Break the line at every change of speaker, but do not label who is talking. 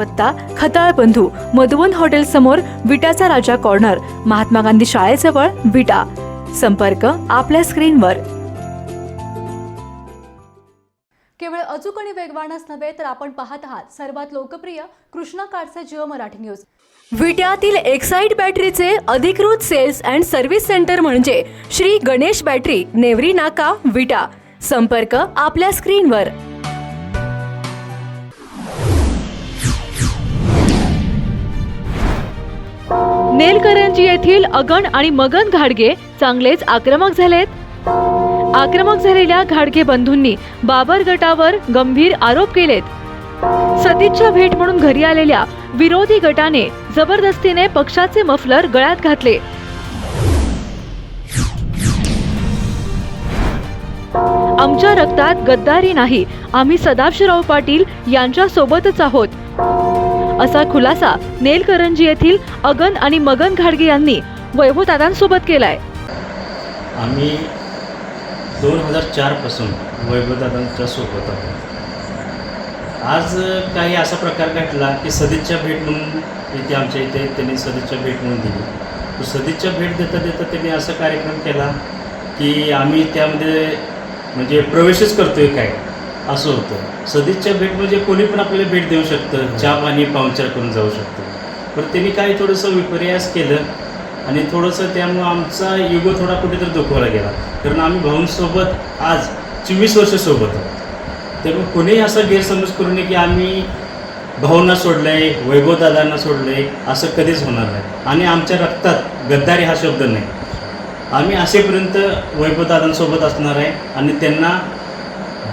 पत्ता खताळ बंधू मधुवन हॉटेल समोर विटाचा राजा कॉर्नर महात्मा गांधी शाळेजवळ विटा. संपर्क आपल्या स्क्रीनवर. केवळ अचूक आणि वेगवानच नव्हे तर आपण पाहत आहात सर्वात लोकप्रिय कृष्णा काडचे जिओ मराठी न्यूज. विट्यातील एक्साइड बॅटरीचे अधिकृत सेल्स अँड सर्व्हिस सेंटर म्हणजे श्री गणेश बॅटरी नेवरी नाका विटा. संपर्क आपल्या स्क्रीनवर. नेलकरंजी येथील अगण आणि मगन घाडगे चांगलेच आक्रमक झालेत. आक्रमक झालेल्या घाडगे बंधूंनी बाबर गटावर गंभीर आरोप केलेत. सतीच्छा भेट म्हणून घरी आलेल्या विरोधी गटाने जबरदस्तीने पक्षाचे मफलर गळ्यात घातले. आमच्या रक्तात गद्दारी नाही आम्ही सदाशिवराव पाटील यांच्या सोबतच आहोत. असा खुलासा नेलकरंजी येथील अगन आणि मगन घाडगे यांनी वैभवदादांसोबत केलाय.
आम्ही दोन हजार चारपासून वैभवदादांच्या सोबत आहोत. आज काही असा प्रकार घडला की सदिच्छा भेट म्हणून इथे आमच्या इथे त्यांनी सदिच्छा भेट म्हणून दिली. सदिच्छा भेट देता देता त्यांनी असा कार्यक्रम केला की आम्ही त्यामध्ये म्हणजे प्रवेशच करतोय काय? असं होतं. सदिच्छा भेट म्हणजे कोणी पण आपल्याला भेट देऊ शकतं. चहा पाणी पाहुणचार करून जाऊ शकतं. पण त्यांनी काही थोडंसं विपर्यास केलं आणि थोडंसं त्यामुळं आमचा युगो थोडा कुठेतरी दुखवला गेला. कारण आम्ही भाऊंसोबत आज चोवीस वर्ष सोबत आहोत. त्यामुळे कोणीही असा गैरसमज करू नये की आम्ही भाऊंना सोडलं आहे वैभवदादांना सोडलं आहे असं कधीच होणार नाही. आणि आमच्या रक्तात गद्दारी हा शब्द नाही. आम्ही असेपर्यंत वैभवदादांसोबत असणार आहे आणि त्यांना